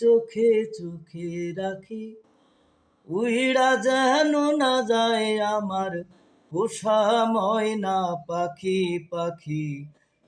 চোখে চোখে রাখি। উইড়া যেন না যায় আমার পোষা ময়না পাখি পাখি,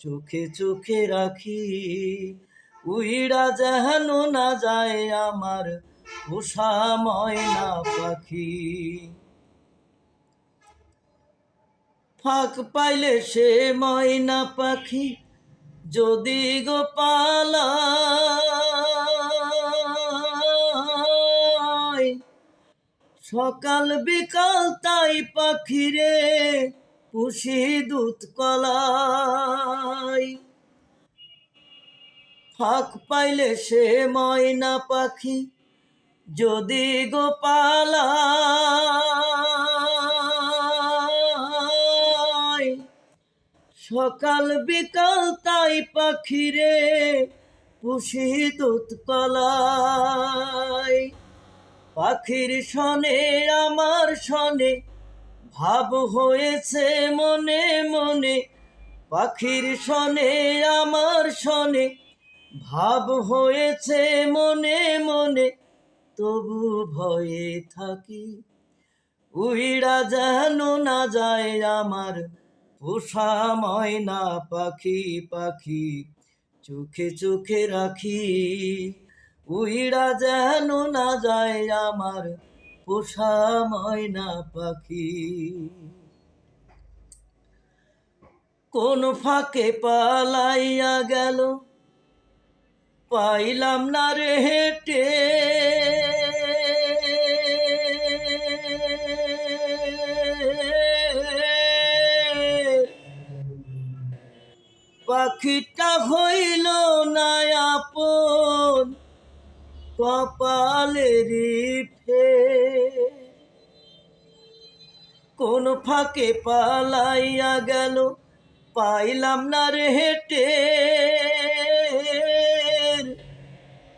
চোখে চোখে রাখি। উইড়া যেন না যায় আমার পোষা ময়না পাখি। ফাঁক পাইলে সে ময়না পাখি, যদি গোপাল সকাল বিকাল তাই পাখিরে পুষি দুধ কলাই। ফাঁক পাইলে সে ময়না পাখি যদি গোপালা সকাল বিকাল তাই পাখিরে পুষি দুধ কলাই। পাখির সনে আমার সনে ভাব হয়েছে মনে মনে। পাখির সনে আমার সনে ভাব হয়েছে মনে মনে। তবু ভয়ে থাকি, উইড়া যেন না যায় আমার পোষা ময়না পাখি পাখি। চোখে চোখে রাখি উইড়া যেন না যায় আমার পোষা ময়না পাখি। কোন ফাঁকে পালাইয়া গেল, পাইলাম না রে হেঁটে। পাখিটা হইল না আপন কপালের ফে কোন ফাঁকে পালাইয়া গেল, পাইলাম না রে হেঁটে।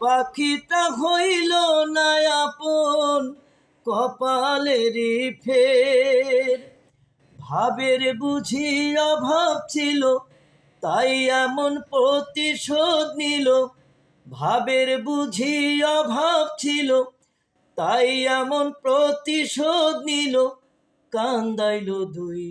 পাখিটা হইল না আপন কপালের ফের ভাবের বুঝি অভাব ছিল, তাই এমন প্রতিশোধ নিল। ভাবের বুঝি অভাব ছিল তাই এমন প্রতিশোধ নিল কান্দাইল দুই